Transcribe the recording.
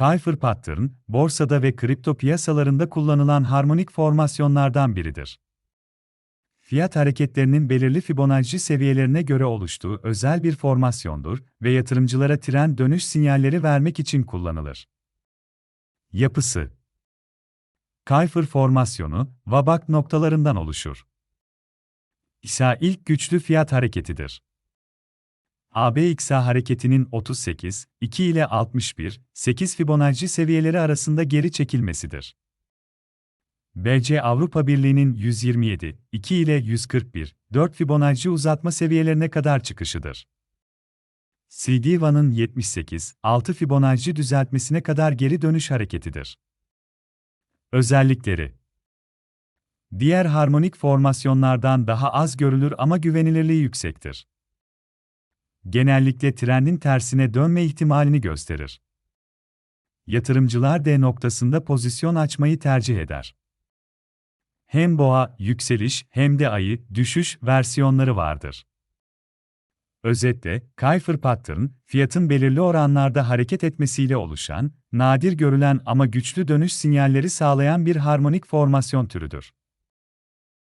Kuyper Pattern, borsada ve kripto piyasalarında kullanılan harmonik formasyonlardan biridir. Fiyat hareketlerinin belirli Fibonacci seviyelerine göre oluştuğu özel bir formasyondur ve yatırımcılara tren dönüş sinyalleri vermek için kullanılır. Yapısı Kuyper formasyonu, Vabak noktalarından oluşur. İsa ilk güçlü fiyat hareketidir. ABXA hareketinin 38, 2 ile 61, 8 Fibonacci seviyeleri arasında geri çekilmesidir. BC Avrupa Birliği'nin 127, 2 ile 141, 4 Fibonacci uzatma seviyelerine kadar çıkışıdır. CD1'ın 78, 6 Fibonacci düzeltmesine kadar geri dönüş hareketidir. Özellikleri Diğer harmonik formasyonlardan daha az görülür ama güvenilirliği yüksektir. Genellikle trendin tersine dönme ihtimalini gösterir. Yatırımcılar D noktasında pozisyon açmayı tercih eder. Hem boğa, yükseliş hem de ayı, düşüş versiyonları vardır. Özetle, Kuyper Pattern, fiyatın belirli oranlarda hareket etmesiyle oluşan, nadir görülen ama güçlü dönüş sinyalleri sağlayan bir harmonik formasyon türüdür.